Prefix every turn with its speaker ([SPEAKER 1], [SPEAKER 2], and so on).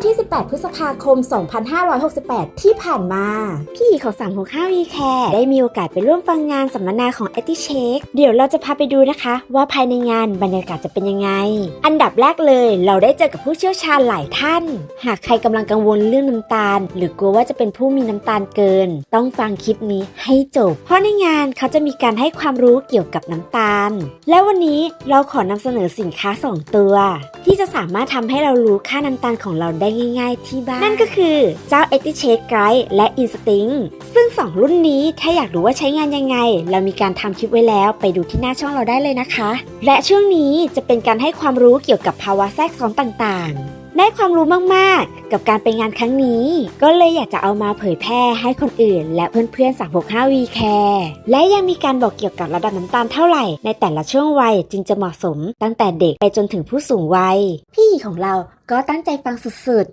[SPEAKER 1] วันที่ 18 พฤษภาคม 2568 ที่ผ่านมา พี่ของ365 e Care ได้มีโอกาสไปร่วมฟังงานสัมมนาของ e t i Shake เดี๋ยวเราจะพาไปดูนะคะ ว่าภายในงานบรรยากาศจะเป็นยังไง อันดับแรกเลยเราได้เจอกับผู้เชี่ยวชาญหลายท่าน หากใครกำลังกังวลเรื่องน้ำตาล หรือกลัวว่าจะเป็นผู้มีน้ำตาลเกิน ต้องฟังคลิปนี้ให้จบ เพราะในงานเขาจะมีการให้ความรู้เกี่ยวกับน้ำตาล และวันนี้เราขอนำเสนอสินค้า 2 ตัว ที่จะสามารถทำให้เรารู้ค่าน้ำตาลของเราได้ง่าย ๆ ที่บ้าน นั่นก็คือเจ้า e t i c h e t e Guide และ Instinct ซึ่ง 2 รุ่นนี้ถ้าอยากรู้ว่าใช้งานยังไง เรามีการทำคลิปไว้แล้วไปดูที่หน้าช่องเราได้เลยนะคะ และช่วงนี้จะเป็นการให้ความรู้เกี่ยวกับภาวะแทรกซ้อนต่างๆ ได้ความรู้มากๆ กับการไปงานครั้งนี้ ก็เลยอยากจะเอามาเผยแพร่ให้คนอื่น และเพื่อนๆ 365 v Care และยังมีการบอกเกี่ยวกับระดับน้ำตาลเท่าไหร่ ในแต่ละช่วงวัยจึงจะเหมาะสม ตั้งแต่เด็กไปจนถึงผู้สูงวัย พี่ของเราก็ตั้งใจฟังสุด